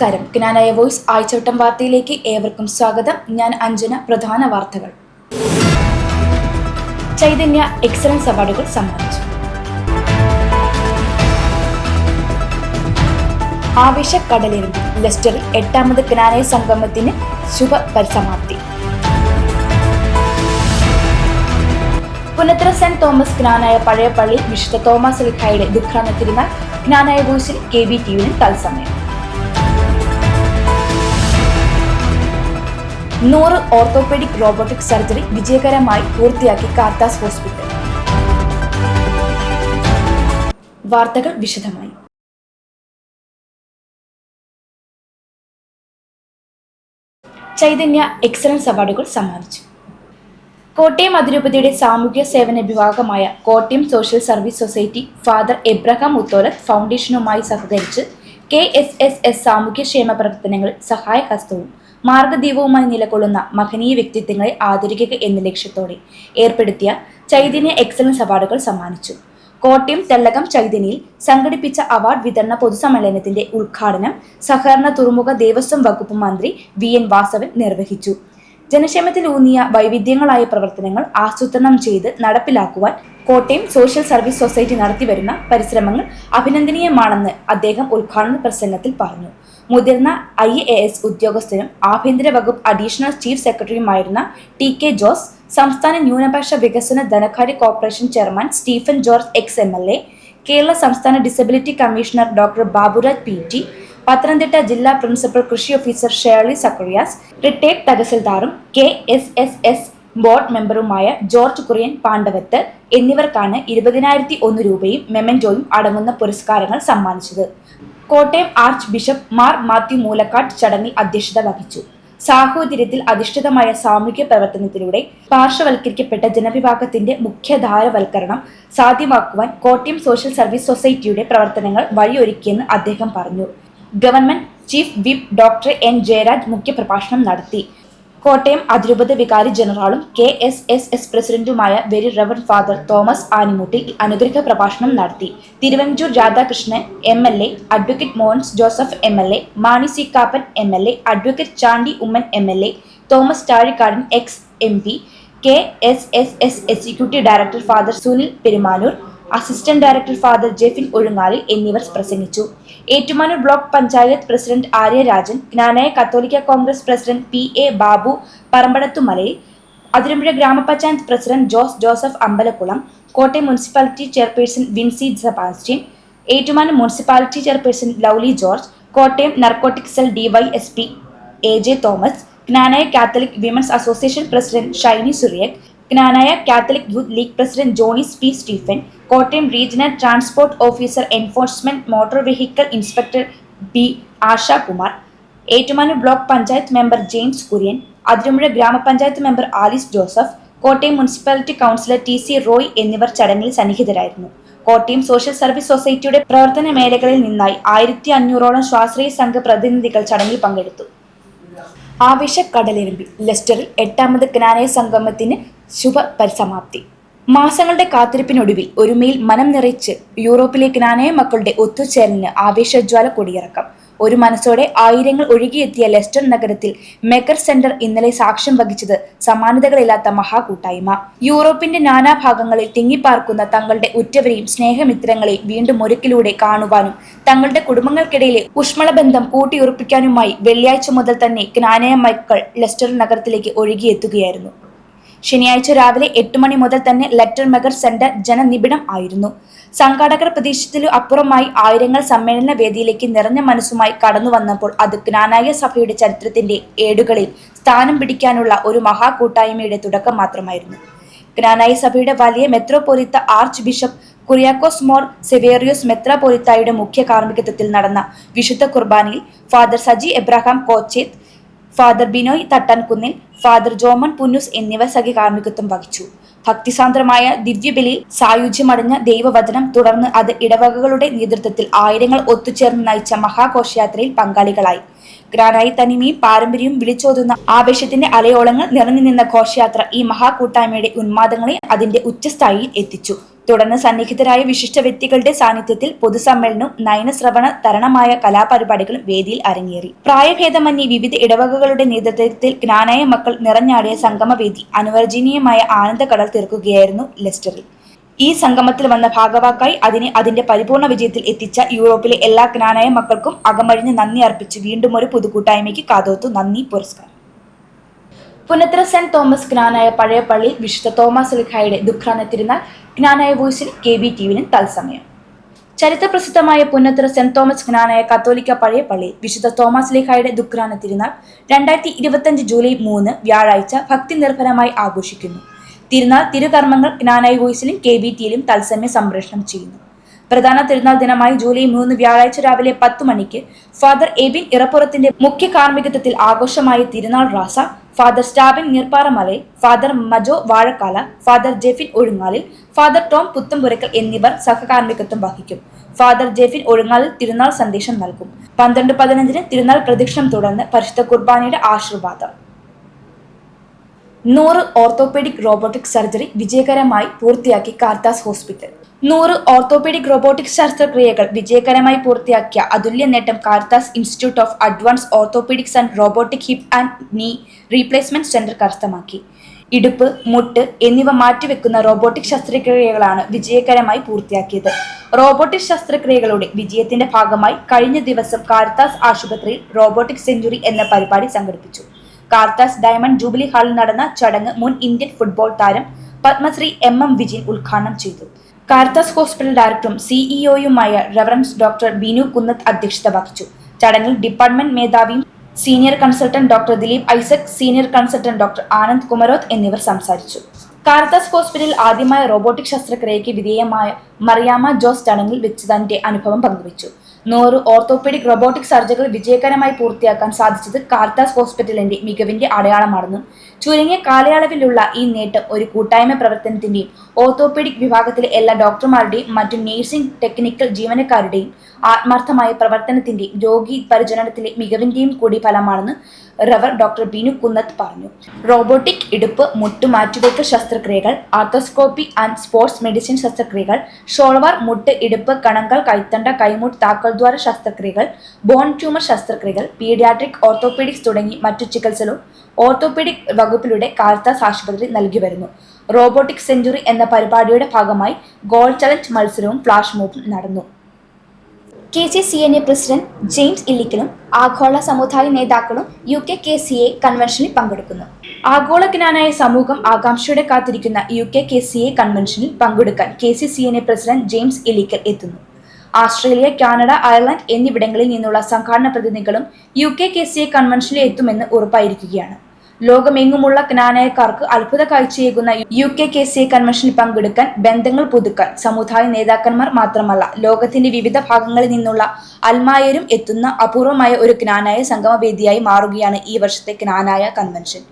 നമസ്കാരം. ജ്ഞാനായ വോയിസ് ആഴ്ചവട്ടം വാർത്തയിലേക്ക് ഏവർക്കും സ്വാഗതം. ഞാൻ അഞ്ജന പ്രധാന വാർത്തകൾ. ചൈതന്യ എക്സലൻസ് അവാർഡുകൾ സമ്മാനിച്ചു. ആവേശ ആവേശക്കടലിരുമ്പി ലെസ്റ്ററിൽ എട്ടാമത് ജ്ഞാനായ സംഗമത്തിന് ശുഭ പരിസമാപ്തി പുനത്ര സെന്റ് തോമസ് ജ്ഞാനായ പള്ളി വിശുദ്ധ തോമസ് ലിഖായുടെ ദുഃഖാന തിരുനാൾ ജ്ഞാനായ വോയിസിൽ കെ ബി ടി വിന് തത്സമയം. നൂറ് ഓർത്തോപെഡിക് റോബോട്ടിക് സർജറി വിജയകരമായി പൂർത്തിയാക്കി കാർത്താസ് ഹോസ്പിറ്റൽ. വാർത്തകൾ വിശദമായി. ചൈതന്യ എക്സലൻസ് അവാർഡുകൾ സമ്മാനിച്ചു. കോട്ടയം അതിരൂപതയുടെ സാമൂഹ്യ സേവന വിഭാഗമായ Kottayam social service society father Abraham Uthoolath ഫൗണ്ടേഷനുമായി സഹകരിച്ച് കെ എസ് എസ് എസ് സാമൂഹ്യക്ഷേമ പ്രവർത്തനങ്ങളിൽ സഹായഹസ്തവും മാർഗദീപവുമായി നിലകൊള്ളുന്ന മഹനീയ വ്യക്തിത്വങ്ങളെ ആദരിക്കുക എന്ന ലക്ഷ്യത്തോടെ ഏർപ്പെടുത്തിയ ചൈതന്യ എക്സലൻസ് അവാർഡുകൾ സമ്മാനിച്ചു. കോട്ടയം തെള്ളകം ചൈതന്യയിൽ സംഘടിപ്പിച്ച അവാർഡ് വിതരണ പൊതുസമ്മേളനത്തിന്റെ ഉദ്ഘാടനം സഹകരണ തുറമുഖ ദേവസ്വം വകുപ്പ് മന്ത്രി വി എൻ വാസവൻ നിർവഹിച്ചു. ജനക്ഷേമത്തിലൂന്നിയ വൈവിധ്യങ്ങളായ പ്രവർത്തനങ്ങൾ ആസൂത്രണം ചെയ്ത് നടപ്പിലാക്കുവാൻ കോട്ടയം സോഷ്യൽ സർവീസ് സൊസൈറ്റി നടത്തിവരുന്ന പരിശ്രമങ്ങൾ അഭിനന്ദനീയമാണെന്ന് അദ്ദേഹം ഉദ്ഘാടന പ്രസംഗത്തിൽ പറഞ്ഞു. മുതിർന്ന ഐ എ എസ് ഉദ്യോഗസ്ഥനും ആഭ്യന്തര വകുപ്പ് അഡീഷണൽ ചീഫ് സെക്രട്ടറിയുമായിരുന്ന ടി കെ ജോസ് സംസ്ഥാന ന്യൂനപക്ഷ വികസന ധനകാര്യ corporation chairman Stephen George X M L A Kerala സംസ്ഥാന disability commissioner doctor Baburaj P T Pathanamthitta ജില്ലാ പ്രിൻസിപ്പൽ കൃഷി officer Shirley Zacharias retired തഹസിൽദാറും K S S S board മെമ്പറുമായ George Kurian Pandavath എന്നിവർക്കാണ് ഇരുപതിനായിരത്തി ഒന്ന് രൂപയും മെമന്റോയും അടങ്ങുന്ന പുരസ്കാരങ്ങൾ സമ്മാനിച്ചത്. കോട്ടയം ആർച്ച് ബിഷപ്പ് മാർ മാത്യു മൂലക്കാട്ട് ചടങ്ങിൽ അധ്യക്ഷത വഹിച്ചു. സാഹോദര്യത്തിൽ അധിഷ്ഠിതമായ സാമൂഹ്യ പ്രവർത്തനത്തിലൂടെ പാർശ്വവൽക്കരിക്കപ്പെട്ട ജനവിഭാഗത്തിന്റെ മുഖ്യധാരവൽക്കരണം സാധ്യമാക്കുവാൻ കോട്ടയം സോഷ്യൽ സർവീസ് സൊസൈറ്റിയുടെ പ്രവർത്തനങ്ങൾ വഴിയൊരുക്കിയെന്ന് അദ്ദേഹം പറഞ്ഞു. Government chief whip doctor N Jayaraj മുഖ്യപ്രഭാഷണം നടത്തി. കോട്ടയം അതിരൂപത വികാരി ജനറാളും കെ എസ് എസ് എസ് പ്രസിഡന്റുമായ very rev father Thomas Animutti അനുഗ്രഹ പ്രഭാഷണം നടത്തി. Thiruvanchoor Radhakrishnan M L A advocate Monce Joseph M L A Mani C Kappan M L A advocate Chandy Oommen M L A Thomas Chazhikadan X M P K S S S executive director father Sunil Perumanoor assistant director father Jeffin Ozhungalil എന്നിവർ പ്രസംഗിച്ചു. Ettumanoor block panchayat president Arya Rajan Knanaya കത്തോലിക്ക congress president P A Babu Parampadathumalayil Athirampuzha ഗ്രാമപഞ്ചായത്ത് president Jose Joseph Ambalakulam Kottayam municipality chairperson Vincy Sebastian Ettumanoor municipality chairperson Lovely George Kottayam narcotic cell D Y S P A J Thomas Knanaya catholic women's association president Shiny Suriac Knanaya catholic youth league president Johnis P. Stephen Kottayam regional transport officer enforcement motor vehicle inspector B Ashakumar Ettumanoor block panchayat member James Kurian Athirampuzha ഗ്രാമപഞ്ചായത്ത് member Alice Joseph Kottayam municipality councillor T C Roy എന്നിവർ ചടങ്ങിൽ സന്നിഹിതരായിരുന്നു. Kottayam social service സൊസൈറ്റിയുടെ പ്രവർത്തന മേഖലകളിൽ നിന്നായി ആയിരത്തി അഞ്ഞൂറോളം സ്വാശ്രയ സംഘ പ്രതിനിധികൾ ചടങ്ങിൽ പങ്കെടുത്തു. ആവേശക്കടലിരമ്പി ലെസ്റ്ററിൽ എട്ടാമത് ജ്ഞാനയ സംഗമത്തിന് ശുഭ പരിസമാപ്തി മാസങ്ങളുടെ കാത്തിരിപ്പിനൊടുവിൽ ഒരുമയിൽ മനം നിറയിച്ച് യൂറോപ്പിലെ ജ്ഞാനയ മക്കളുടെ ഒത്തുചേരലിന് ആവേശജ്വാല കൊടിയിറക്കം. ഒരു മനസ്സോടെ ആയിരങ്ങൾ ഒഴുകിയെത്തിയ ലെസ്റ്റർ നഗരത്തിൽ മെക്കർ സെന്റർ ഇന്നലെ സാക്ഷ്യം വഹിച്ചത് സമാനതകളില്ലാത്ത മഹാകൂട്ടായ്മ. യൂറോപ്പിന്റെ നാനാഭാഗങ്ങളിൽ തിങ്ങിപ്പാർക്കുന്ന തങ്ങളുടെ ഉറ്റവരെയും സ്നേഹമിത്രങ്ങളെയും വീണ്ടും ഒരുക്കിലൂടെ കാണുവാനും തങ്ങളുടെ കുടുംബങ്ങൾക്കിടയിലെ ഊഷ്മളബന്ധം കൂട്ടിയുറപ്പിക്കാനുമായി വെള്ളിയാഴ്ച മുതൽ തന്നെ ജ്ഞാനയ മക്കൾ ലെസ്റ്റർ നഗരത്തിലേക്ക് ഒഴുകിയെത്തുകയായിരുന്നു. ശനിയാഴ്ച രാവിലെ എട്ട് മണി മുതൽ തന്നെ ലെറ്റർ മെഗർ സെന്റർ ജനനിബിഡം ആയിരുന്നു. സംഘാടകർ പ്രതീക്ഷിച്ചതിലും അപ്പുറമായി ആയിരങ്ങൾ സമ്മേളന വേദിയിലേക്ക് നിറഞ്ഞ മനസ്സുമായി കടന്നു വന്നപ്പോൾ അത് ജ്ഞാനായ സഭയുടെ ചരിത്രത്തിന്റെ ഏടുകളിൽ സ്ഥാനം പിടിക്കാനുള്ള ഒരു മഹാകൂട്ടായ്മയുടെ തുടക്കം മാത്രമായിരുന്നു. ജ്ഞാനായ സഭയുടെ വലിയ മെത്രോപൊലിത്ത ആർച്ച് ബിഷപ്പ് കുറിയാക്കോസ് മോർ സെവേറിയോസ് മെത്രാപൊലിത്തായുടെ മുഖ്യ കാർമ്മികത്വത്തിൽ നടന്ന വിശുദ്ധ കുർബാനയിൽ father Saji Abraham Kochethu father Binoy Thattankunnel father Joman Punnoose എന്നിവർ സഖ്യകാർമ്മികത്വം വഹിച്ചു. ഭക്തിസാന്ദ്രമായ ദിവ്യബലി സായുജ്യമടഞ്ഞ ദൈവവചനം തുടർന്ന് അത് ഇടവകകളുടെ നേതൃത്വത്തിൽ ആയിരങ്ങൾ ഒത്തുചേർന്ന് നയിച്ച മഹാഘോഷയാത്രയിൽ പങ്കാളികളായി. ഗ്രാനായി തനിമയും പാരമ്പര്യവും വിളിച്ചോതുന്ന ആവേശത്തിന്റെ അലയോളങ്ങൾ നിറഞ്ഞു നിന്ന ഘോഷയാത്ര ഈ മഹാകൂട്ടായ്മയുടെ ഉന്മാദങ്ങളെ അതിന്റെ ഉച്ചസ്ഥായിയിൽ എത്തിച്ചു. തുടർന്ന് സന്നിഹിതരായ വിശിഷ്ട വ്യക്തികളുടെ സാന്നിധ്യത്തിൽ പൊതുസമ്മേളനവും നയനശ്രവണ തരണമായ കലാപരിപാടികളും വേദിയിൽ അരങ്ങേറി. പ്രായഭേദമന്യേ വിവിധ ഇടവകകളുടെ നേതൃത്വത്തിൽ ജ്ഞാനായ മക്കൾ നിറഞ്ഞാടിയ സംഗമവേദി അനുവർജനീയമായ ആനന്ദകടൽ തീർക്കുകയായിരുന്നു ലെസ്റ്ററിൽ. ഈ സംഗമത്തിൽ വന്ന ഭാഗവാക്കായി അതിനെ അതിന്റെ പരിപൂർണ വിജയത്തിൽ എത്തിച്ച യൂറോപ്പിലെ എല്ലാ ജ്ഞാനായ മക്കൾക്കും അകമഴിഞ്ഞ് നന്ദി അർപ്പിച്ച് വീണ്ടും ഒരു പുതുകൂട്ടായ്മയ്ക്ക് കാതോത്തു നന്ദി പുരസ്കാരം. പുനത്ര സെന്റ് തോമസ് ജ്ഞാനായ പഴയ പള്ളി വിശുദ്ധ തോമസ് ലിഖായുടെ ദുഃഖാന തിരുനാൾ ജ്ഞാനായ വോയിസിൽ കെ ബി ടി വിനും തത്സമയം. ചരിത്രപ്രസിദ്ധമായ പുന്നത്ര സെന്റ് തോമസ് ജ്ഞാനായ കത്തോലിക്ക പഴയ പള്ളി വിശുദ്ധ തോമസ് ലേഖായുടെ ദുഃഖാന തിരുനാൾ രണ്ടായിരത്തി ഇരുപത്തഞ്ച് ജൂലൈ മൂന്ന് വ്യാഴാഴ്ച ഭക്തി നിർഭരമായി ആഘോഷിക്കുന്നു. തിരുനാൾ തിരുകർമ്മങ്ങൾ ജ്ഞാനായ വോയിസിലും കെ ബി ടിയിലും തത്സമയം സംപ്രേഷണം ചെയ്യുന്നു. പ്രധാന തിരുനാൾ ദിനമായി ജൂലൈ മൂന്ന് വ്യാഴാഴ്ച രാവിലെ പത്ത് മണിക്ക് ഫാദർ എബിൻ ഇറപ്പുറത്തിന്റെ മുഖ്യ കാർമ്മികത്വത്തിൽ ആഘോഷമായ തിരുനാൾ Raza father Stabin Neerparamalayil father Majo Vazhakkala father Jefin Ozhungalil father Tom Puthampurackal എന്നിവർ സഹകാർമ്മികത്വം വഹിക്കും. ഫാദർ ജെഫിൻ ഒഴുങ്ങാലിൽ തിരുനാൾ സന്ദേശം നൽകും. പന്ത്രണ്ട് പതിനഞ്ചിന് തിരുനാൾ പ്രദക്ഷിണം തുടർന്ന് പരിശുദ്ധ കുർബാനയുടെ ആശീർവാദം. നൂറ് ഓർത്തോപെഡിക് റോബോട്ടിക് സർജറി വിജയകരമായി പൂർത്തിയാക്കി കാർത്താസ് ഹോസ്പിറ്റൽ നൂറ് ഓർത്തോപെഡിക് റോബോട്ടിക് ശസ്ത്രക്രിയകൾ വിജയകരമായി പൂർത്തിയാക്കിയ അതുല്യ നേട്ടം Caritas institute of advance orthopaedics and robotic hip and knee replacement centre കരസ്ഥമാക്കി. ഇടുപ്പ് മുട്ട് എന്നിവ മാറ്റിവെക്കുന്ന റോബോട്ടിക് ശസ്ത്രക്രിയകളാണ് വിജയകരമായി പൂർത്തിയാക്കിയത്. റോബോട്ടിക് ശസ്ത്രക്രിയകളുടെ വിജയത്തിന്റെ ഭാഗമായി കഴിഞ്ഞ ദിവസം കാർത്താസ് ആശുപത്രിയിൽ റോബോട്ടിക് സെഞ്ചുറി എന്ന പരിപാടി സംഘടിപ്പിച്ചു. കാർത്താസ് ഡയമണ്ട് ജൂബിലി ഹാളിൽ നടന്ന ചടങ്ങ് മുൻ ഇന്ത്യൻ ഫുട്ബോൾ താരം പത്മശ്രീ എം എം വിജയൻ ഉദ്ഘാടനം ചെയ്തു. കാർത്താസ് ഹോസ്പിറ്റൽ ഡയറക്ടറും സിഇഒയുമായ റെവറൻസ് ഡോക്ടർ ബിനു കുന്നത്ത് അധ്യക്ഷത വഹിച്ചു. ചടങ്ങിൽ ഡിപ്പാർട്ട്മെന്റ് മേധാവിയും senior consultant doctor Dileep Isaac senior consultant doctor Anand Kumaroth എന്നിവർ സംസാരിച്ചു. കാർത്താസ് ഹോസ്പിറ്റലിൽ ആദ്യമായ റോബോട്ടിക് ശസ്ത്രക്രിയയ്ക്ക് വിധേയമായ മറിയാമ ജോസ് ചടങ്ങിൽ വെച്ച് തന്റെ അനുഭവം പങ്കുവച്ചു. നൂറ് ഓർത്തോപെഡിക് റോബോട്ടിക് സർജറികൾ വിജയകരമായി പൂർത്തിയാക്കാൻ സാധിച്ചത് കാർത്താസ് ഹോസ്പിറ്റലിന്റെ മികവിന്റെ അടയാളമാണെന്നും ചുരുങ്ങിയ കാലയളവിലുള്ള ഈ നേട്ടം ഒരു കൂട്ടായ്മ പ്രവർത്തനത്തിന്റെയും ഓർത്തോപ്പെഡിക് വിഭാഗത്തിലെ എല്ലാ ഡോക്ടർമാരുടെയും മറ്റു നഴ്സിംഗ് ടെക്നിക്കൽ ജീവനക്കാരുടെയും ആത്മാർത്ഥമായ പ്രവർത്തനത്തിന്റെയും രോഗി പരിചരണത്തിലെ മികവിന്റെയും കൂടി ഫലമാണെന്ന് റവർ ഡോക്ടർ ബിനു കുന്നത്ത് പറഞ്ഞു. റോബോട്ടിക് ഇടുപ്പ് മുട്ട് മാറ്റിവയ്ക്കൽ ശസ്ത്രക്രിയകൾ ആർത്തോസ്കോപ്പി ആൻഡ് സ്പോർട്സ് മെഡിസിൻ ശസ്ത്രക്രിയകൾ ഷോൾവാർ മുട്ട് ഇടുപ്പ് കണങ്കൾ കൈത്തണ്ട കൈമുട്ട് താക്കൽദ്വാര ശസ്ത്രക്രിയകൾ ബോൺ ട്യൂമർ ശസ്ത്രക്രിയകൾ പീഡിയാട്രിക് ഓർത്തോപീഡിക്സ് തുടങ്ങി മറ്റു ചികിത്സകളും ഓർത്തോപീഡിക് വകുപ്പിലൂടെ കാർത്താസ് ആശുപത്രി നൽകി വരുന്നു റോബോട്ടിക് സെഞ്ചുറി എന്ന പരിപാടിയുടെ ഭാഗമായി ഗോൾ ചലഞ്ച് മത്സരവും ഫ്ലാഷ് മോബും നടന്നു. K C C N A president James ഇല്ലിക്കലും ആഗോള സമുദായ നേതാക്കളും U K K C A കൺവെൻഷനിൽ പങ്കെടുക്കുന്നു. ആഗോള ജ്ഞാനായ സമൂഹം ആകാംക്ഷയോടെ കാത്തിരിക്കുന്ന U K K C A കൺവെൻഷനിൽ പങ്കെടുക്കാൻ K C C N A president James Illickal എത്തുന്നു. ആസ്ട്രേലിയ കാനഡ അയർലൻഡ് എന്നിവിടങ്ങളിൽ നിന്നുള്ള സംഘാടന പ്രതിനിധികളും U K K C A കൺവെൻഷനിൽ എത്തുമെന്ന് ഉറപ്പായിരിക്കുകയാണ്. ലോകമെങ്ങുമുള്ള ജ്ഞാനായക്കാർക്ക് അത്ഭുത കാഴ്ചയേകുന്ന യു കെ കെ സി കൺവെൻഷനിൽ പങ്കെടുക്കാൻ ബന്ധങ്ങൾ പുതുക്കാൻ സമുദായ നേതാക്കന്മാർ മാത്രമല്ല ലോകത്തിന്റെ വിവിധ ഭാഗങ്ങളിൽ നിന്നുള്ള അൽമായരും എത്തുന്ന അപൂർവമായ ഒരു ജ്ഞാനായ സംഗമവേദിയായി മാറുകയാണ് ഈ വർഷത്തെ ജ്ഞാനായ കൺവെൻഷൻ.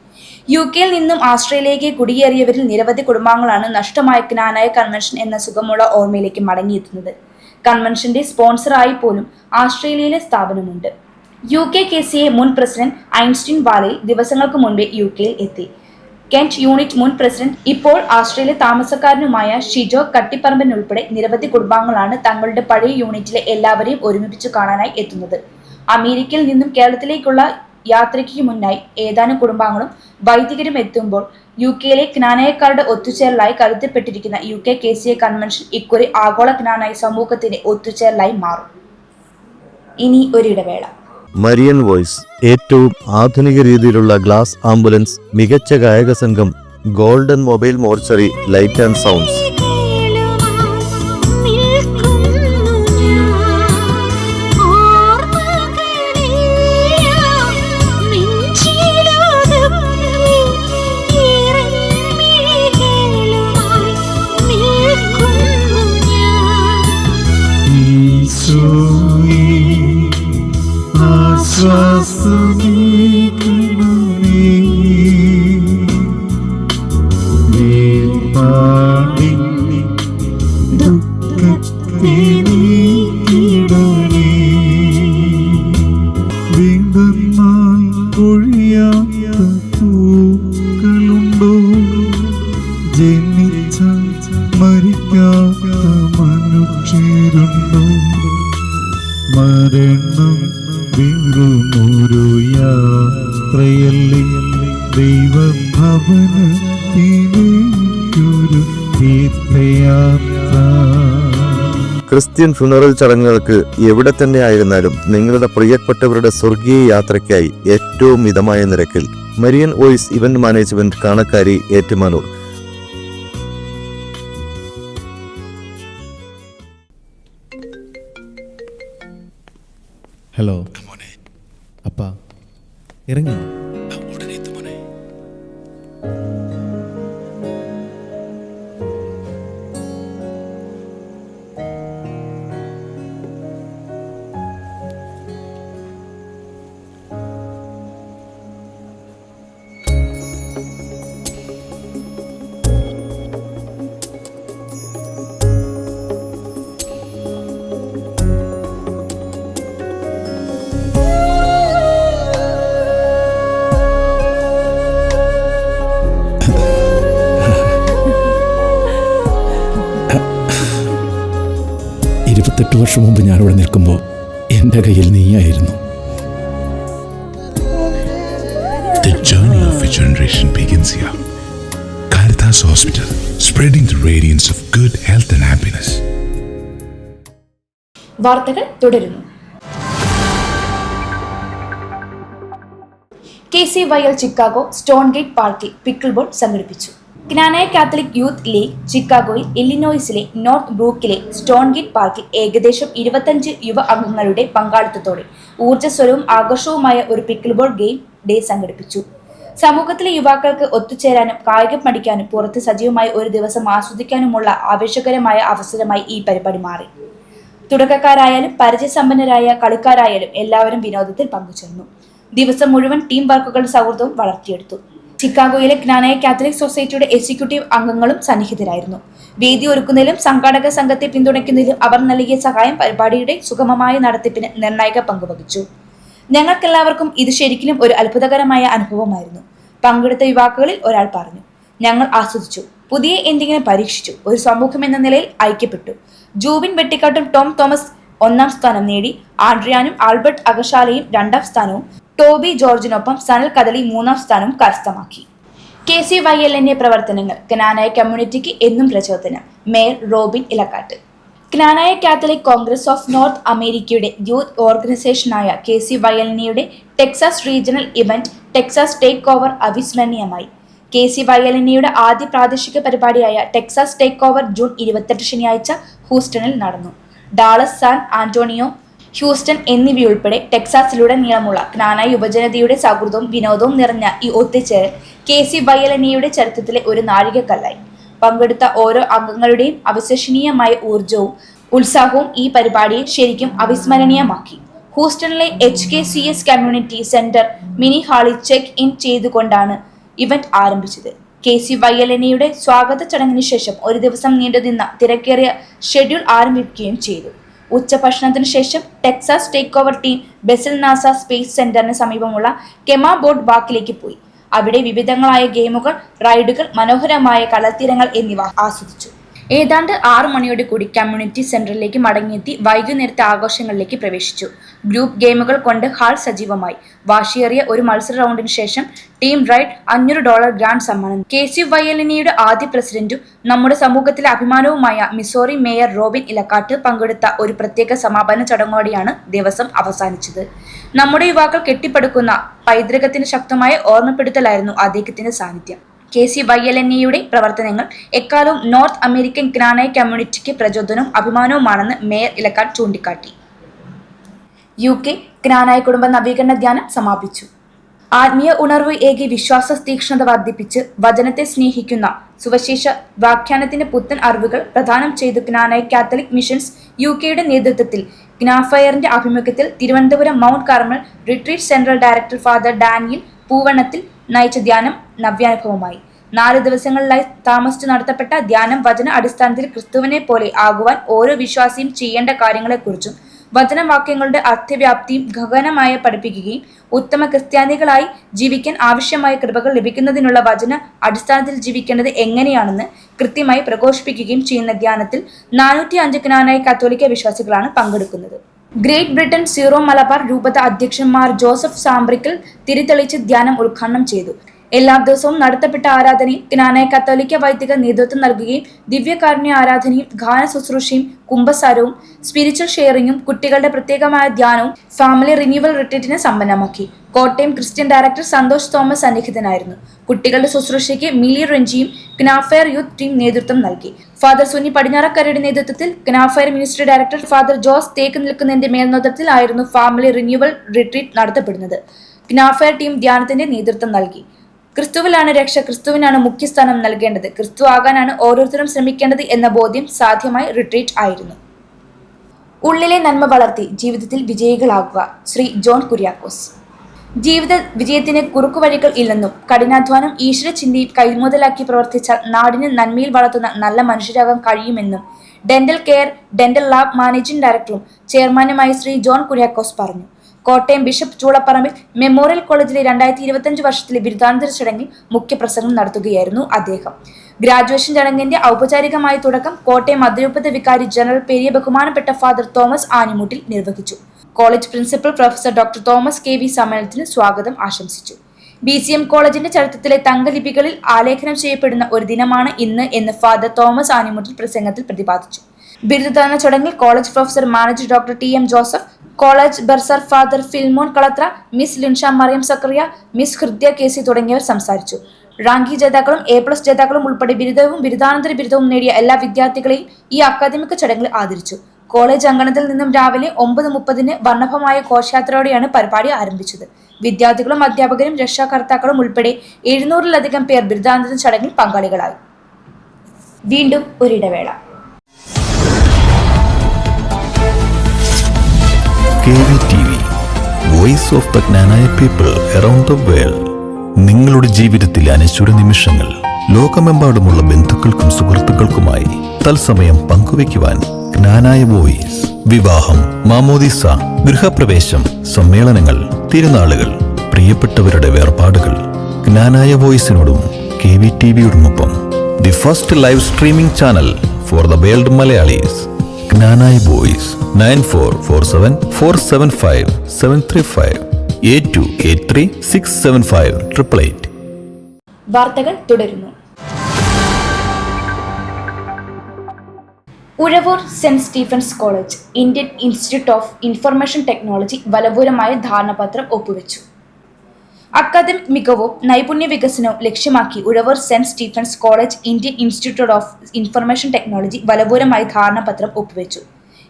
യു കെയിൽ നിന്നും ആസ്ട്രേലിയയ്ക്ക് കുടിയേറിയവരിൽ നിരവധി കുടുംബാംഗങ്ങളാണ് നഷ്ടമായ ജ്ഞാനായ കൺവെൻഷൻ എന്ന സുഖമുള്ള ഓർമ്മയിലേക്ക് മടങ്ങിയെത്തുന്നത്. കൺവെൻഷന്റെ സ്പോൺസറായി പോലും ആസ്ട്രേലിയയിലെ സ്ഥാപനമുണ്ട്. U K K C A മുൻ പ്രസിഡന്റ് ഐൻസ്റ്റീൻ വാലയിൽ ദിവസങ്ങൾക്ക് മുൻപേ യു കെയിൽ എത്തി. കെന്റ് യൂണിറ്റ് മുൻ പ്രസിഡന്റ് ഇപ്പോൾ ആസ്ട്രേലിയ താമസക്കാരനുമായ ഷിജോ കട്ടിപ്പറമ്പൻ ഉൾപ്പെടെ നിരവധി കുടുംബാംഗങ്ങളാണ് തങ്ങളുടെ പഴയ യൂണിറ്റിലെ എല്ലാവരെയും ഒരുമിപ്പിച്ച് കാണാനായി എത്തുന്നത്. അമേരിക്കയിൽ നിന്നും കേരളത്തിലേക്കുള്ള യാത്രയ്ക്ക് മുന്നായി ഏതാനും കുടുംബാംഗങ്ങളും വൈദികരും എത്തുമ്പോൾ യു കെയിലെ ജ്ഞാനയക്കാരുടെ ഒത്തുചേരലായി കരുതപ്പെട്ടിരിക്കുന്ന U K K C A convention ഇക്കുറി ആഗോള ജ്ഞാനായ സമൂഹത്തിന്റെ ഒത്തുചേരലായി മാറും. ഇനി ഒരിടവേള മരിയൻ വോയ്സ്. ഏറ്റവും ആധുനിക രീതിയിലുള്ള ഗ്ലാസ് ആംബുലൻസ് മികച്ച ഗായക സംഘം golden mobile mortuary light and sounds. 주셨으니 Christian funeral ചടങ്ങുകൾക്ക് എവിടെ തന്നെ ആയിരുന്നാലും നിങ്ങളുടെ പ്രിയപ്പെട്ടവരുടെ സ്വർഗീയ യാത്രയ്ക്കായി ഏറ്റവും മിതമായ നിരക്കിൽ Marian voice event management Kanakkari Ettumanoor. Hello. അപ്പ ഇറങ്ങി വർഷം മുമ്പ് ഞാനിവിടെ നിൽക്കുമ്പോൾ എന്റെ കയ്യിൽ നീയായിരുന്നു The journey of a generation begins here. Caritas Hospital, spreading the radiance of good health and happiness. വാർത്തകൾ തുടരുന്നു K C Y L Chicago stone പാർക്കിൽ പിക്കിൾ ബോൾ സംഘടിപ്പിച്ചു ജ്ഞാനായ കാത്തലിക് യൂത്ത് ലീഗ് ചിക്കാഗോയിൽ ഇല്ലിനോയിസിലെ നോർത്ത് ബ്രൂക്കിലെ സ്റ്റോൺ ഗിറ്റ് പാർക്കിൽ ഏകദേശം ഇരുപത്തഞ്ച് യുവ അംഗങ്ങളുടെ പങ്കാളിത്തത്തോടെ ഊർജസ്വരവും ആഘോഷവുമായ ഒരു പിക്കിൾബോൾ ഗെയിം ഡേ സംഘടിപ്പിച്ചു. സമൂഹത്തിലെ യുവാക്കൾക്ക് ഒത്തുചേരാനും കായികം പഠിക്കാനും പുറത്ത് സജീവമായി ഒരു ദിവസം ആസ്വദിക്കാനുമുള്ള ആവേശകരമായ അവസരമായി ഈ പരിപാടി മാറി. തുടക്കക്കാരായാലും പരിചയസമ്പന്നരായ കളിക്കാരായാലും എല്ലാവരും വിനോദത്തിൽ പങ്കുചേർന്നു. ദിവസം മുഴുവൻ ടീം വർക്കുകളുടെ സൗഹൃദവും വളർത്തിയെടുത്തു. ചിക്കാഗോയിലെ ജ്ഞാനയ കാത്തലിക് സൊസൈറ്റിയുടെ എക്സിക്യൂട്ടീവ് അംഗങ്ങളും സന്നിഹിതരായിരുന്നു. വേദി ഒരുക്കുന്നതിലും സംഘാടക സംഘത്തെ പിന്തുണയ്ക്കുന്നതിലും അവർ നൽകിയ സഹായം പരിപാടിയുടെ സുഗമമായ നടത്തിപ്പിന് നിർണായക പങ്കുവഹിച്ചു ഞങ്ങൾക്കെല്ലാവർക്കും ഇത് ശരിക്കും ഒരു അത്ഭുതകരമായ അനുഭവമായിരുന്നു. പങ്കെടുത്ത യുവാക്കളിൽ ഒരാൾ പറഞ്ഞു ഞങ്ങൾ ആസ്വദിച്ചു. പുതിയ എന്തെങ്കിലും പരീക്ഷിച്ചു. ഒരു സമൂഹം എന്ന നിലയിൽ ഐക്യപ്പെട്ടു. ജൂബിൻ വെട്ടിക്കാട്ടും ടോം തോമസ് ഒന്നാം സ്ഥാനം നേടി. ആൻഡ്രിയാനും ആൽബർട്ട് അഗശാലയും രണ്ടാം സ്ഥാനവും ടോബി ജോർജിനൊപ്പം സനൽ കദളി മൂന്നാം സ്ഥാനം കരസ്ഥമാക്കി. K C Y L N A പ്രവർത്തനങ്ങൾ ക്നാനായ കമ്മ്യൂണിറ്റിക്ക് എന്നും പ്രചോദനം. Mayor Robin Elakkattu. Knanaya Catholic Congress of North അമേരിക്കയുടെ യൂത്ത് ഓർഗനൈസേഷനായ K C വയലിനിയുടെ Texas regional event Texas take over അവിസ്മരണീയമായി. K C Y L N എയുടെ ആദ്യ പ്രാദേശിക പരിപാടിയായ ടെക്സാസ് ടേക്ക് ഓവർ ജൂൺ ഇരുപത്തെട്ട് ശനിയാഴ്ച ഹൂസ്റ്റണിൽ നടന്നു. ഡാളസ് സാൻ ആന്റോണിയോ ഹ്യൂസ്റ്റൺ എന്നിവയുൾപ്പെടെ ടെക്സാസിലുടനീളമുള്ള ജ്ഞാന യുവജനതയുടെ സൗഹൃദവും വിനോദവും നിറഞ്ഞ ഈ ഒത്തുചേരൽ K C Y L N എയുടെ ചരിത്രത്തിലെ ഒരു നാഴികക്കല്ലായി. പങ്കെടുത്ത ഓരോ അംഗങ്ങളുടെയും അവിശ്വസനീയമായ ഊർജവും ഉത്സാഹവും ഈ പരിപാടിയെ ശരിക്കും അവിസ്മരണീയമാക്കി. ഹൂസ്റ്റണിലെ H K C S community centre mini ഹാളിൽ ചെക്ക് ഇൻ ചെയ്തുകൊണ്ടാണ് ഇവന്റ് ആരംഭിച്ചത്. K C Y L N എയുടെ സ്വാഗത ചടങ്ങിന് ശേഷം ഒരു ദിവസം നീണ്ടുനിന്ന തിരക്കേറിയ ഷെഡ്യൂൾ ആരംഭിക്കുകയും ചെയ്തു. ഉച്ചഭക്ഷണത്തിന് ശേഷം Texas take over team ബെസിൽ NASA space സെന്ററിന് സമീപമുള്ള കെമാ ബോർഡ് വാക്കിലേക്ക് പോയി. അവിടെ വിവിധങ്ങളായ ഗെയിമുകൾ റൈഡുകൾ മനോഹരമായ കടൽത്തീരങ്ങൾ എന്നിവ ആസ്വദിച്ചു. ഏതാണ്ട് ആറു മണിയോട് കൂടി കമ്മ്യൂണിറ്റി സെന്ററിലേക്ക് മടങ്ങിയെത്തി വൈകുന്നേരത്തെ ആഘോഷങ്ങളിലേക്ക് പ്രവേശിച്ചു. ഗ്രൂപ്പ് ഗെയിമുകൾ കൊണ്ട് ഹാൾ സജീവമായി. വാശിയേറിയ ഒരു മത്സര റൗണ്ടിന് ശേഷം ടീം റൈഡ് അഞ്ഞൂറ് ഡോളർ ഗ്രാൻഡ് സമ്മാനം. കെ സി വയലിനിയുടെ ആദ്യ പ്രസിഡന്റും നമ്മുടെ സമൂഹത്തിലെ അഭിമാനവുമായ മിസോറി മേയർ റോബിൻ ഇലക്കാട്ട് പങ്കെടുത്ത ഒരു പ്രത്യേക സമാപന ചടങ്ങോടെയാണ് ദിവസം അവസാനിച്ചത്. നമ്മുടെ യുവാക്കൾ കെട്ടിപ്പടുക്കുന്ന പൈതൃകത്തിന് ശക്തമായ ഓർമ്മപ്പെടുത്തലായിരുന്നു അദ്ദേഹത്തിന്റെ സാന്നിധ്യം. K C Y L N ഇയുടെ പ്രവർത്തനങ്ങൾ എക്കാലവും നോർത്ത് അമേരിക്കൻ ഗ്രാനൈ കമ്മ്യൂണിറ്റിക്ക് പ്രചോദനവും അഭിമാനവുമാണെന്ന് മേയർ ഇലക്കാട് ചൂണ്ടിക്കാട്ടി. യു കെ ഗ്രാനായ കുടുംബ നവീകരണ ധ്യാനം സമാപിച്ചു. ആത്മീയ ഉണർവ് ഏകി വിശ്വാസ തീക്ഷ്ണത വർദ്ധിപ്പിച്ച് വചനത്തെ സ്നേഹിക്കുന്ന സുവശേഷ വ്യാഖ്യാനത്തിന്റെ പുത്തൻ അറിവുകൾ പ്രദാനം ചെയ്ത് ജ്ഞാനായ കാത്തലിക് മിഷൻസ് യു കെയുടെ നേതൃത്വത്തിൽ ഗ്നാഫയറിന്റെ ആഭിമുഖ്യത്തിൽ Thiruvananthapuram mount Carmel retreat central director father Daniel Poovanathil നയിച്ച ധ്യാനം നവ്യാനുഭവമായി. നാല് ദിവസങ്ങളിലായി താമസിച്ച് നടത്തപ്പെട്ട ധ്യാനം വചന അടിസ്ഥാനത്തിൽ ക്രിസ്തുവിനെ പോലെ ആകുവാൻ ഓരോ വിശ്വാസിയും ചെയ്യേണ്ട കാര്യങ്ങളെക്കുറിച്ചും വചനവാക്യങ്ങളുടെ അർത്ഥവ്യാപ്തിയും ഗഹനമായി പഠിപ്പിക്കുകയും ഉത്തമ ക്രിസ്ത്യാനികളായി ജീവിക്കാൻ ആവശ്യമായ കൃപകൾ ലഭിക്കുന്നതിനുള്ള വചന അടിസ്ഥാനത്തിൽ ജീവിക്കേണ്ടത് എങ്ങനെയാണെന്ന് കൃത്യമായി പ്രഘോഷിപ്പിക്കുകയും ചെയ്യുന്ന ധ്യാനത്തിൽ നാനൂറ്റി അഞ്ച് ജ്ഞാനായ കത്തോലിക്ക വിശ്വാസികളാണ് പങ്കെടുക്കുന്നത്. ഗ്രേറ്റ് ബ്രിട്ടൻ സീറോ മലബാർ രൂപത അധ്യക്ഷന്മാർ ജോസഫ് സാംബ്രിക്കൽ തിരിതെളിച്ച് ധ്യാനം ഉദ്ഘാടനം ചെയ്തു. എല്ലാ ദിവസവും നടത്തപ്പെട്ട ആരാധനയും ജ്ഞാനായ കത്തോലിക്ക വൈദിക നേതൃത്വം നൽകുകയും ദിവ്യകാരുണ്യ ആരാധനയും ഗാന ശുശ്രൂഷയും കുംഭസാരവും സ്പിരിച്വൽ ഷെയറിങ്ങും കുട്ടികളുടെ പ്രത്യേകമായ ധ്യാനവും ഫാമിലി റിന്യൂവൽ റിട്രീറ്റിനെ സമ്പന്നമാക്കി. Kottayam Christian director Santhosh Thomas സന്നിഹിതനായിരുന്നു. കുട്ടികളുടെ ശുശ്രൂഷയ്ക്ക് മിലി റെഞ്ചിയും ക്നാഫയർ യൂത്ത് ടീം നേതൃത്വം നൽകി. ഫാദർ സുനി പടിഞ്ഞാറക്കരയുടെ നേതൃത്വത്തിൽ Knafire ministry director father Jose തേക്ക് നിൽക്കുന്നതിന്റെ മേൽനോട്ടത്തിൽ ആയിരുന്നു ഫാമിലി റിന്യൂവൽ റിട്രീറ്റ് നടത്തപ്പെടുന്നത്. ക്നാഫയർ ടീം ധ്യാനത്തിന്റെ നേതൃത്വം നൽകി. ക്രിസ്തുവിലാണ് രക്ഷ ക്രിസ്തുവിനാണ് മുഖ്യസ്ഥാനം നൽകേണ്ടത്. ക്രിസ്തു ആകാനാണ് ഓരോരുത്തരും ശ്രമിക്കേണ്ടത് എന്ന ബോധ്യം സാധ്യമായി റിട്രീറ്റ് ആയിരുന്നു. ഉള്ളിലെ നന്മ വളർത്തി ജീവിതത്തിൽ വിജയികളാകുക. ശ്രീ ജോൺ കുര്യാക്കോസ്. ജീവിത വിജയത്തിന് കുറുക്കുവഴികൾ ഇല്ലെന്നും കഠിനാധ്വാനം ഈശ്വരചിന്തയും കൈമുതലാക്കി പ്രവർത്തിച്ചാൽ നാടിന് നന്മയിൽ വളർത്തുന്ന നല്ല മനുഷ്യരാകാൻ കഴിയുമെന്നും dental care dental lab managing ഡയറക്ടറും ചെയർമാനുമായ ശ്രീ ജോൺ കുര്യാക്കോസ് പറഞ്ഞു. കോട്ടയം ബിഷപ്പ് ചൂളപ്പറമ്പിൽ മെമ്മോറിയൽ കോളേജിലെ രണ്ടായിരത്തി ഇരുപത്തിയഞ്ച് വർഷത്തിലെ ബിരുദാനന്തര ചടങ്ങിൽ മുഖ്യപ്രസംഗം നടത്തുകയായിരുന്നു അദ്ദേഹം. ഗ്രാജുവേഷൻ ചടങ്ങിന്റെ ഔപചാരികമായ തുടക്കം കോട്ടയം അതിരൂപത വികാരി ജനറൽ പെരിയ ബഹുമാനപ്പെട്ട ഫാദർ തോമസ് ആനിമുട്ടിൽ നിർവഹിച്ചു. College principal professor doctor Thomas K V സമ്മേളനത്തിന് സ്വാഗതം ആശംസിച്ചു. ബി സി എം കോളേജിന്റെ ചരിത്രത്തിലെ തങ്കലിപികളിൽ ആലേഖനം ചെയ്യപ്പെടുന്ന ഒരു ദിനമാണ് ഇന്ന് എന്ന് ഫാദർ തോമസ് ആനിമുട്ടിൽ പ്രസംഗത്തിൽ പ്രതിപാദിച്ചു. ബിരുദദാന ചടങ്ങിൽ college professor manager doctor T M Joseph college bursar father Filmon Kalathra miss Linsha Mariyam Zacharia miss Hridya K C തുടങ്ങിയവർ സംസാരിച്ചു. റാങ്കി ജേതാക്കളും എ പ്ലസ് ജേതാക്കളും ഉൾപ്പെടെ ബിരുദവും ബിരുദാനന്തര ബിരുദവും നേടിയ എല്ലാ വിദ്യാർത്ഥികളെയും ഈ അക്കാദമിക് ചടങ്ങിൽ ആദരിച്ചു. കോളേജ് അങ്കണത്തിൽ നിന്നും രാവിലെ ഒമ്പത് മുപ്പതിന് വർണഭമായ ഘോഷയാത്രയോടെയാണ് പരിപാടി ആരംഭിച്ചത്. വിദ്യാർത്ഥികളും അധ്യാപകരും രക്ഷാകർത്താക്കളും ഉൾപ്പെടെ എഴുന്നൂറിലധികം പേർ ബിരുദാനന്തര ചടങ്ങിൽ പങ്കാളികളായി. വീണ്ടും ഒരിടവേള. Voice of people around the world. നിങ്ങളുടെ ജീവിതത്തിലെ അനശ്വര നിമിഷങ്ങൾ ലോകമെമ്പാടുമുള്ള ബന്ധുക്കൾക്കും സുഹൃത്തുക്കൾക്കുമായി തത്സമയം പങ്കുവയ്ക്കുവാൻ ജ്ഞാനായ വോയിസ് വിവാഹം മാമോദിസ ഗൃഹപ്രവേശം സമ്മേളനങ്ങൾ തിരുനാളുകൾ പ്രിയപ്പെട്ടവരുടെ വേർപാടുകൾ. ജ്ഞാനായ വോയിസിനോടും K V T വിയോടുമൊപ്പം the first live streaming channel for the world Malayalees. Knanaya voice nine four four seven four seven five seven three five eight two eight three six seven five triple eight. വാർത്തകൾ തുടരുന്നു. Uzhavoor saint Stephen's college Indian institute of information technology ബലപൂരമായ ധാരണാപത്രം ഒപ്പുവെച്ചു. Academic മികവും നൈപുണ്യ വികസനവും ലക്ഷ്യമാക്കി Uzhavoor saint Stephen's college Indian institute of information technology ബലപൂരമായി ധാരണാപത്രം ഒപ്പുവെച്ചു.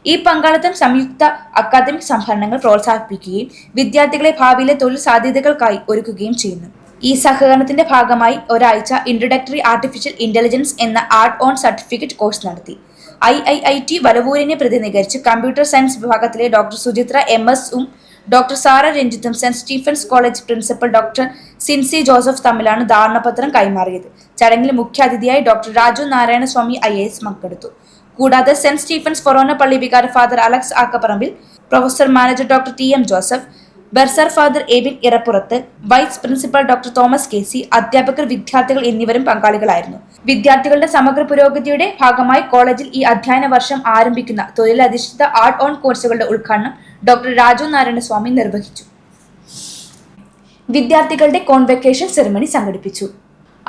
ഈ പങ്കാളിത്തം സംയുക്ത അക്കാദമിക് സംഭരണങ്ങൾ പ്രോത്സാഹിപ്പിക്കുകയും വിദ്യാർത്ഥികളെ ഭാവിയിലെ തൊഴിൽ സാധ്യതകൾക്കായി ഒരുക്കുകയും ചെയ്യുന്നു. ഈ സഹകരണത്തിന്റെ ഭാഗമായി ഒരാഴ്ച ഇൻട്രൊഡക്ടറി ആർട്ടിഫിഷ്യൽ ഇന്റലിജൻസ് എന്ന ആർട്ട് ഓൺ സർട്ടിഫിക്കറ്റ് കോഴ്സ് നടത്തി. ഐ ഐ ഐ ടി വലവൂരിനെ പ്രതിനിധീകരിച്ച് കമ്പ്യൂട്ടർ സയൻസ് വിഭാഗത്തിലെ ഡോക്ടർ സുചിത്ര എം ഉം doctor Sara രഞ്ജിത്തും saint Stephen's college principal doctor Sincy Joseph തമ്മിലാണ് ധാരണാപത്രം കൈമാറിയത്. ചടങ്ങിൽ മുഖ്യാതിഥിയായി doctor Raju Narayana Swamy I S പങ്കെടുത്തു. കൂടാതെ സെന്റ് സ്റ്റീഫൻസ് ഫൊറോന പള്ളി വികാരി father Alex Akkaparambil professor manager doctor T M Joseph bursar father Ebin Erappurathu vice principal doctor Thomas K C അധ്യാപകർ വിദ്യാർത്ഥികൾ എന്നിവരും പങ്കാളികളായിരുന്നു. വിദ്യാർത്ഥികളുടെ സമഗ്ര പുരോഗതിയുടെ ഭാഗമായി കോളേജിൽ ഈ അധ്യയന വർഷം ആരംഭിക്കുന്ന തൊഴിലധിഷ്ഠിത ആർട്ട് ഓൺ കോഴ്സുകളുടെ ഉദ്ഘാടനം ഡോക്ടർ രാജു നാരായണസ്വാമി നിർവഹിച്ചു. വിദ്യാർത്ഥികളുടെ കോൺവെക്കേഷൻ സെറിമണി സംഘടിപ്പിച്ചു.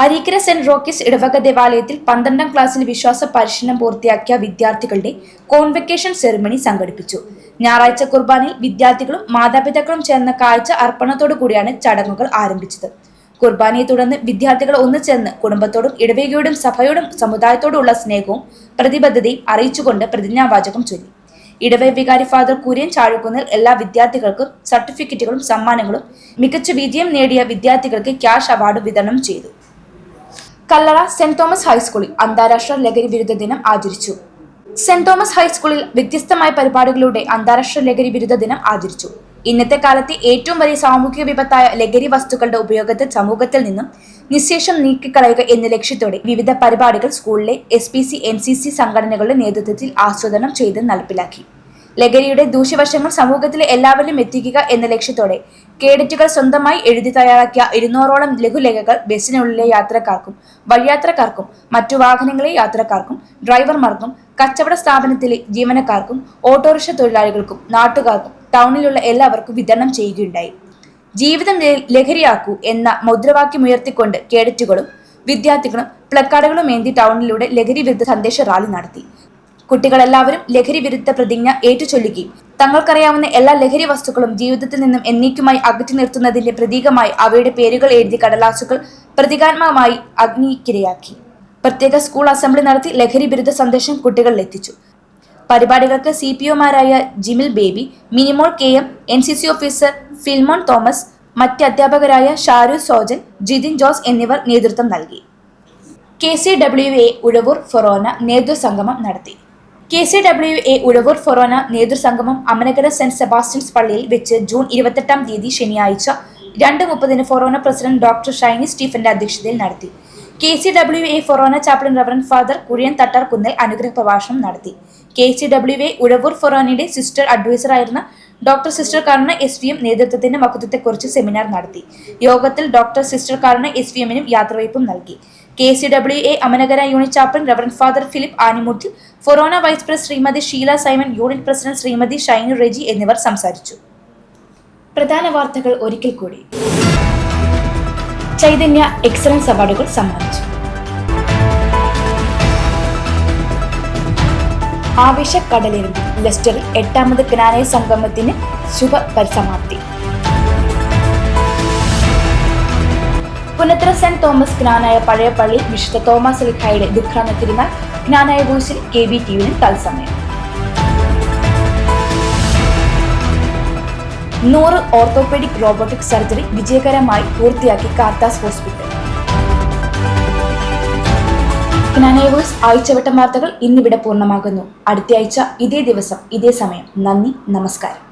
അരീക്കര സെന്റ് റോക്കീസ് ഇടവക ദേവാലയത്തിൽ പന്ത്രണ്ടാം ക്ലാസ്സിൽ വിശ്വാസ പരിശീലനം പൂർത്തിയാക്കിയ വിദ്യാർത്ഥികളുടെ കോൺവെക്കേഷൻ സെറിമണി സംഘടിപ്പിച്ചു. ഞായറാഴ്ച കുർബാനയിൽ വിദ്യാർത്ഥികളും മാതാപിതാക്കളും ചേർന്ന കാഴ്ച അർപ്പണത്തോടു കൂടിയാണ് ചടങ്ങുകൾ ആരംഭിച്ചത്. കുർബാനയെ തുടർന്ന് വിദ്യാർത്ഥികൾ ഒന്നു ചേർന്ന് കുടുംബത്തോടും ഇടവേകയോടും സഭയോടും സമുദായത്തോടുമുള്ള സ്നേഹവും പ്രതിബദ്ധതയും അറിയിച്ചുകൊണ്ട് പ്രതിജ്ഞാവാചകം ചൊല്ലി. ഇടവക വികാരി ഫാദർ കുര്യൻ ചാഴുകുന്നൽ എല്ലാ വിദ്യാർത്ഥികൾക്കും സർട്ടിഫിക്കറ്റുകളും സമ്മാനങ്ങളും മികച്ച വിജയം നേടിയ വിദ്യാർത്ഥികൾക്ക് ക്യാഷ് അവാർഡ് വിതരണം ചെയ്തു. കല്ലറ സെന്റ് തോമസ് ഹൈസ്കൂളിൽ അന്താരാഷ്ട്ര ലഹരി വിരുദ്ധ ദിനം ആചരിച്ചു. സെന്റ് തോമസ് ഹൈസ്കൂളിൽ വ്യത്യസ്തമായ പരിപാടികളുടെ അന്താരാഷ്ട്ര ലഹരി വിരുദ്ധ ദിനം ആചരിച്ചു. ഇന്നത്തെ കാലത്തെ ഏറ്റവും വലിയ സാമൂഹിക വിപത്തായ ലഹരി വസ്തുക്കളുടെ ഉപയോഗത്തെ സമൂഹത്തിൽ നിന്നും നിശേഷം നീക്കിക്കളയുക എന്ന ലക്ഷ്യത്തോടെ വിവിധ പരിപാടികൾ സ്കൂളിലെ S P C N C C സംഘടനകളുടെ നേതൃത്വത്തിൽ ആസ്വാദനം ചെയ്ത് നടപ്പിലാക്കി. ലഹരിയുടെ ദൂഷ്യവശങ്ങൾ സമൂഹത്തിലെ എല്ലാവരിലും എത്തിക്കുക എന്ന ലക്ഷ്യത്തോടെ കേഡറ്റുകൾ സ്വന്തമായി എഴുതി തയ്യാറാക്കിയ ഇരുന്നൂറോളം ലഘുലേഖകൾ ബസ്സിനുള്ളിലെ യാത്രക്കാർക്കും വഴിയാത്രക്കാർക്കും മറ്റു വാഹനങ്ങളിലെ യാത്രക്കാർക്കും ഡ്രൈവർമാർക്കും കച്ചവട സ്ഥാപനത്തിലെ ജീവനക്കാർക്കും ഓട്ടോറിക്ഷ തൊഴിലാളികൾക്കും നാട്ടുകാർക്കും ടൗണിലുള്ള എല്ലാവർക്കും വിതരണം ചെയ്യുകയുണ്ടായി. ജീവിതം ലഹരിയാക്കൂ എന്ന മുദ്രാവാക്യമുയർത്തിക്കൊണ്ട് കേഡറ്റുകളും വിദ്യാർത്ഥികളും പ്ലക്കാർഡുകളും ഏന്തി ടൗണിലൂടെ ലഹരി വിരുദ്ധ സന്ദേശ റാലി നടത്തി. കുട്ടികളെല്ലാവരും ലഹരി വിരുദ്ധ പ്രതിജ്ഞ ഏറ്റുചൊല്ലുകയും തങ്ങൾക്കറിയാവുന്ന എല്ലാ ലഹരി വസ്തുക്കളും ജീവിതത്തിൽ നിന്നും എന്നേക്കുമായി അകറ്റി നിർത്തുന്നതിന്റെ പ്രതീകമായി അവയുടെ പേരുകൾ എഴുതി കടലാസുകൾ പ്രതീകാത്മകമായി അഗ്നിക്കിരയാക്കി. പ്രത്യേക സ്കൂൾ അസംബ്ലി നടത്തി ലഹരി വിരുദ്ധ സന്ദേശം കുട്ടികളിൽ എത്തിച്ചു പരിപാടികൾക്ക് C P ഒമാരായ Jimil Baby Minimol K M N C C officer Filmon Thomas മറ്റ് അധ്യാപകരായ ഷാരു സോജൻ ജിതിൻ ജോസ് എന്നിവർ നേതൃത്വം നൽകി. K C W A Uzhavoor forane നേതൃസംഗമം നടത്തി. K C W A Uzhavoor forane നേതൃസംഗമം Amanagara saint Sebastian's പള്ളിയിൽ വെച്ച് ജൂൺ ഇരുപത്തെട്ടാം തീയതി ശനിയാഴ്ച രണ്ട് മുപ്പതിന് ഫൊറോന പ്രസിഡന്റ് ഡോക്ടർ ഷൈനി സ്റ്റീഫന്റെ അധ്യക്ഷതയിൽ നടത്തി. K C W A forane chaplain reverend father Kuzhiyan Thattar കുന്നിൽ അനുഗ്രഹ പ്രഭാഷണം നടത്തി. K C W A Uzhavoor ഫൊറോനയുടെ sister അഡ്വൈസറായിരുന്ന ഡോക്ടർ സിസ്റ്റർ കാരണ എസ് വി എം നേതൃത്വത്തിന്റെ മഹത്വത്തെക്കുറിച്ച് സെമിനാർ നടത്തി. യോഗത്തിൽ ഡോക്ടർ സിസ്റ്റർ കാരണ എസ് വി എമ്മിനും യാത്രവയ്പും നൽകി. K C W A Amanagara unit chaplain reverend father Philip Animuttil forane vice president Shrimati Sheela Simon unit president Shrimati Shainu Reji എന്നിവർ സംസാരിച്ചു. പ്രധാന വാർത്തകൾ ഒരിക്കൽ കൂടി. ചൈതന്യ എക്സലൻസ് അവാർഡുകൾ സമ്മാനിച്ചു. ആവേശക്കടലിരുമ്പ് ലെസ്റ്ററിൽ എട്ടാമത് ജ്ഞാനയ സംഗമത്തിന് ശുഭ പരിസമാപ്തി പുനത്ര സെന്റ് തോമസ് ജ്ഞാനായ പഴയ പള്ളി വിശുദ്ധ തോമസ് ലിഖായുടെ ദുഃഖാന തിരുനാൾ ജ്ഞാനായ ബൂസിൽ കെ ബി ടി വിന് തത്സമയം. നൂറ് ഓർത്തോപെഡിക് റോബോട്ടിക് സർജറി വിജയകരമായി പൂർത്തിയാക്കി കാർത്താസ് ഹോസ്പിറ്റൽ. ജ്ഞാനേവേഴ്സ് ആഴ്ചവട്ടം വാർത്തകൾ ഇന്നിവിടെ പൂർണമാകുന്നു. അടുത്തയാഴ്ച ഇതേ ദിവസം ഇതേ സമയം. നന്ദി നമസ്കാരം.